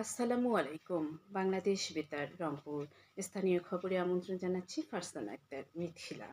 আসসালামু আলাইকুম। বাংলাদেশ বেতার, রংপুর। স্থানীয় খবরে আমন্ত্রণ জানাচ্ছি ফারসানা আক্তার, মিথিলা।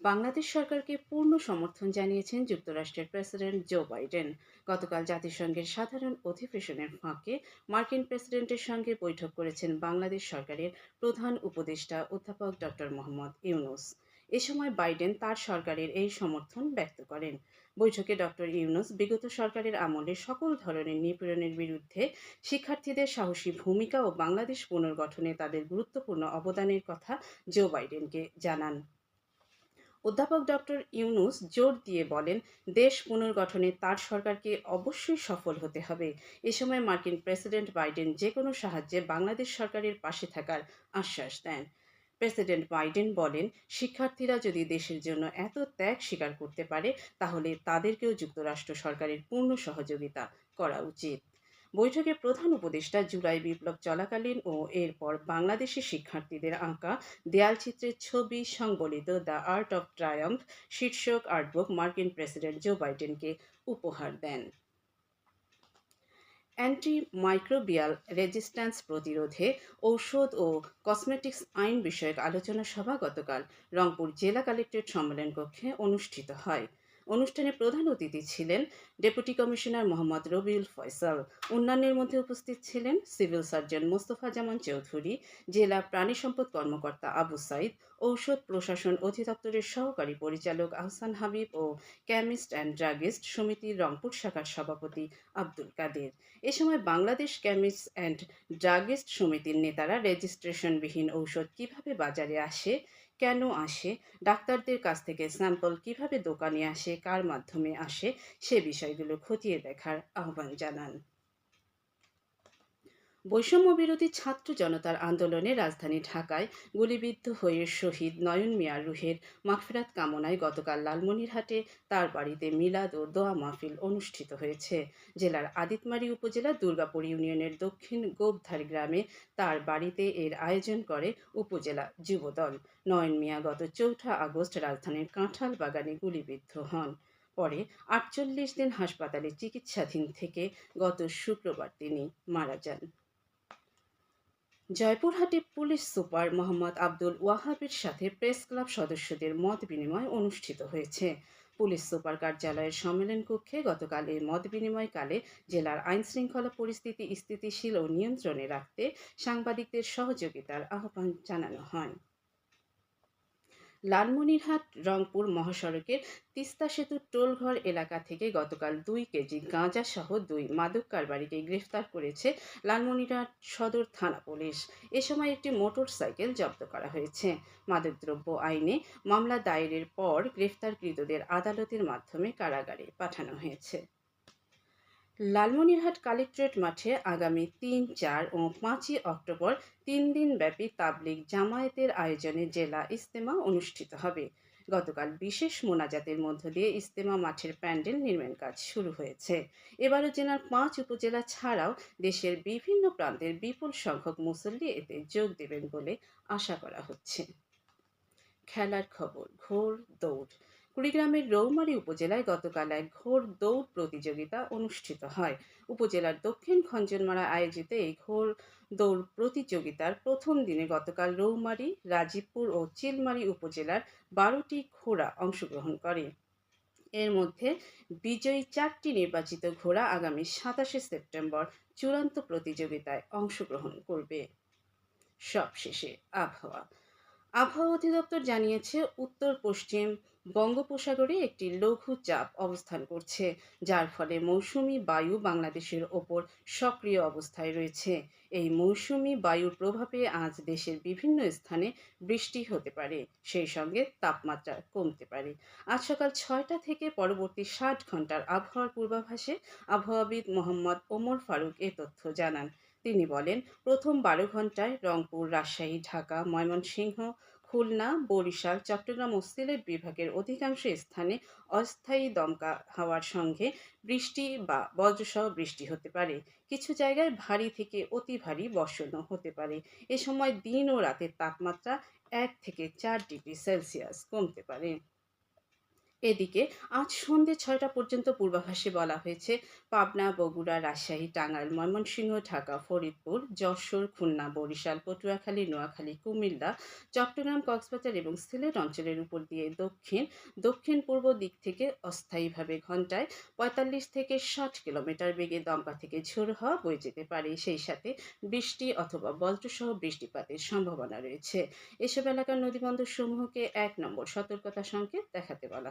বাংলাদেশ সরকারকে পূর্ণ সমর্থন জানিয়েছেন যুক্তরাষ্ট্রের প্রেসিডেন্ট জো বাইডেন। গতকাল জাতিসংঘের সাধারণ অধিবেশনের ফাঁকে মার্কিন প্রেসিডেন্টের সঙ্গে বৈঠক করেছেন বাংলাদেশ সরকারের প্রধান উপদেষ্টা অধ্যাপক ডক্টর মোহাম্মদ ইউনুস। এ সময় বাইডেন তার সরকারের এই সমর্থন ব্যক্ত করেন। বৈঠকে ডক্টর ইউনুস বিগত সরকারের আমলে সকল ধরনের নিপীড়নের বিরুদ্ধে শিক্ষার্থীদের সাহসী ভূমিকা ও বাংলাদেশ পুনর্গঠনে তাদের গুরুত্বপূর্ণ অবদানের কথা জো বাইডেনকে জানান। অধ্যাপক ডক্টর ইউনুস জোর দিয়ে বলেন, দেশ পুনর্গঠনে তার সরকারকে অবশ্যই সফল হতে হবে। এ সময় মার্কিন প্রেসিডেন্ট বাইডেন যে কোনো সাহায্যে বাংলাদেশ সরকারের পাশে থাকার আশ্বাস দেন। প্রেসিডেন্ট বাইডেন বলেন, শিক্ষার্থীরা যদি দেশের জন্য এত ত্যাগ স্বীকার করতে পারে, তাহলে তাদেরকেও যুক্তরাষ্ট্র সরকারের পূর্ণ সহযোগিতা করা উচিত। বৈঠকে প্রধান উপদেষ্টা জুলাই বিপ্লব চলাকালীন ও এরপর বাংলাদেশের শিক্ষার্থীদের আঁকা দেয়ালচিত্রের ছবি সংবলিত দ্য আর্ট অফ ট্রায়াম্প শীর্ষক আর্টবুক মার্কিন প্রেসিডেন্ট জো বাইডেনকে উপহার দেন। অ্যান্টি মাইক্রোবিয়াল রেজিস্ট্যান্স প্রতিরোধে ঔষধ ও কসমেটিক্স আইন বিষয়ক আলোচনা সভা গতকাল রংপুর জেলা কালেক্টরেট সম্মেলন কক্ষে অনুষ্ঠিত হয়। অনুষ্ঠানে প্রধান অতিথি ছিলেন ডেপুটি কমিশনার মোহাম্মদ রবিউল ফয়সাল। অন্যান্যের মধ্যে উপস্থিত ছিলেন সিভিল সার্জন মোস্তফা জামান চৌধুরী, জেলা প্রাণী সম্পদ কর্মকর্তা আবু সাইদ, ঔষধ প্রশাসন অধিদপ্তরের সহকারী পরিচালক আহসান হাবিব ও কেমিস্ট অ্যান্ড ড্রাগিস্ট সমিতির রংপুর শাখার সভাপতি আব্দুল কাদের। এ সময় বাংলাদেশ কেমিস্ট অ্যান্ড ড্রাগিস্ট সমিতির নেতারা রেজিস্ট্রেশনবিহীন ঔষধ কীভাবে বাজারে আসে কেন আসে? ডাক্তারদের কাছ থেকে স্যাম্পল কীভাবে দোকানে আসে? কার মাধ্যমে আসে? সে বিষয়গুলো খতিয়ে দেখার আহ্বান জানান। বৈষম্য বিরোধী ছাত্র জনতার আন্দোলনে রাজধানী ঢাকায় গুলিবিদ্ধ হয়ে শহীদ নয়ন মিয়ার রুহের মাগফিরাত কামনায় গতকাল লালমনিরহাটে তার বাড়িতে মিলাদ ও দোয়া মাহফিল অনুষ্ঠিত হয়েছে। জেলার আদিতমারি উপজেলার দুর্গাপুর ইউনিয়নের দক্ষিণ গোবধার গ্রামে তার বাড়িতে এর আয়োজন করে উপজেলা যুবদল। নয়ন মিয়া গত চৌঠা আগস্ট রাজধানীর কাঁঠাল বাগানে গুলিবিদ্ধ হন। পরে আটচল্লিশ দিন হাসপাতালে চিকিৎসাধীন থেকে গত শুক্রবার তিনি মারা যান। জয়পুরহাটে পুলিশ সুপার মোহাম্মদ আব্দুল ওয়াহাবের সাথে প্রেস ক্লাব সদস্যদের মত বিনিময় অনুষ্ঠিত হয়েছে। পুলিশ সুপার কার্যালয়ের সম্মেলন কক্ষে গতকাল এই মত বিনিময়কালে জেলার আইন শৃঙ্খলা পরিস্থিতি স্থিতিশীল ও নিয়ন্ত্রণে রাখতে সাংবাদিকদের সহযোগিতার আহ্বান জানানো হয়। লালমনিরহাট, রংপুর মহাসড়কের তিস্তা সেতু টোলঘর এলাকা থেকে গতকাল দুই কেজি গাঁজা সহ দুই মাদক কারবারিকে গ্রেফতার করেছে লালমনিরহাট সদর থানা পুলিশ। এ সময় একটি মোটর সাইকেল জব্দ করা হয়েছে। মাদকদ্রব্য আইনে মামলা দায়েরের পর গ্রেফতারকৃতদের আদালতের মাধ্যমে কারাগারে পাঠানো হয়েছে। লালমনিরহাট কালেক্টরেট মাঠে আগামী তিন, চার ও পাঁচই অক্টোবর তিন দিন ব্যাপী তাবলিগ জামায়াতের আয়োজনে জেলা ইস্তেমা অনুষ্ঠিত হবে। গতকাল বিশেষ মোনাজাতের মধ্য দিয়ে ইস্তেমা মাঠের প্যান্ডেল নির্মাণ কাজ শুরু হয়েছে। এবারও জেলার পাঁচ উপজেলা ছাড়াও দেশের বিভিন্ন প্রান্তের বিপুল সংখ্যক মুসল্লি এতে যোগ দেবেন বলে আশা করা হচ্ছে। খেলার খবর, ঘোর দৌড়। কুড়িগ্রামের রৌমারী উপজেলায় গতকাল এক ঘোর দৌড় প্রতিযোগিতা অনুষ্ঠিত হয়। উপজেলার দক্ষিণ খঞ্জনমারা আয়োজিত এই ঘোর দৌড় প্রতিযোগিতার প্রথম দিনে গতকাল রৌমারী, রাজীবপুর ও চিলমারী উপজেলার বারোটি ঘোড়া অংশগ্রহণ করে। এর মধ্যে বিজয়ী চারটি নির্বাচিত ঘোড়া আগামী সাতাশে সেপ্টেম্বর চূড়ান্ত প্রতিযোগিতায় অংশগ্রহণ করবে। সবশেষে আবহাওয়া। আবহাওয়া অধিদপ্তর জানিয়েছে উত্তর পশ্চিম বঙ্গোপসাগরে একটি লঘু চাপ অবস্থান করছে, যার ফলে মৌসুমি বায়ু বাংলাদেশের ওপর সক্রিয় অবস্থায় রয়েছে। এই মৌসুমি বায়ুর প্রভাবে আজ দেশের বিভিন্ন স্থানে বৃষ্টি হতে পারে, সেই সঙ্গে তাপমাত্রা কমতে পারে। আজ সকাল ছয়টা থেকে পরবর্তী ষাট ঘণ্টার আবহাওয়ার পূর্বাভাসে আবহাওয়াবিদ মোহাম্মদ ওমর ফারুক এ তথ্য জানান। তিনি বলেন, প্রথম বারো ঘন্টায় রংপুর, রাজশাহী, ঢাকা, ময়মনসিংহ খুলনা, বরিশাল, চট্টগ্রাম ও সিলেট বিভাগের অধিকাংশ স্থানে অস্থায়ী দমকা হাওয়ার সঙ্গে বৃষ্টি বা বজ্রসহ বৃষ্টি হতে পারে। কিছু জায়গায় ভারী থেকে অতি ভারী বর্ষণও হতে পারে। এ সময় দিন ও রাতের তাপমাত্রা এক থেকে চার ডিগ্রি সেলসিয়াস কমতে পারে। এদিকে আজ সন্ধ্যে ছয়টা পর্যন্ত পূর্বাভাসে বলা হয়েছে, পাবনা, বগুড়া, রাজশাহী, টাঙ্গাইল, ময়মনসিংহ, ঢাকা, ফরিদপুর, যশোর, খুলনা, বরিশাল, পটুয়াখালী, নোয়াখালী, কুমিল্লা, চট্টগ্রাম, কক্সবাজার এবং সিলেট অঞ্চলের উপর দিয়ে দক্ষিণ দক্ষিণ পূর্ব দিক থেকে অস্থায়ীভাবে ঘন্টায় পঁয়তাল্লিশ থেকে ষাট কিলোমিটার বেগে দমকা থেকে ঝোড়ো হওয়া বয়ে যেতে পারে। সেই সাথে বৃষ্টি অথবা বজ্রসহ বৃষ্টিপাতের সম্ভাবনা রয়েছে। এসব এলাকার নদীবন্দর সমূহকে এক নম্বর সতর্কতা সংকেত দেখাতে বলা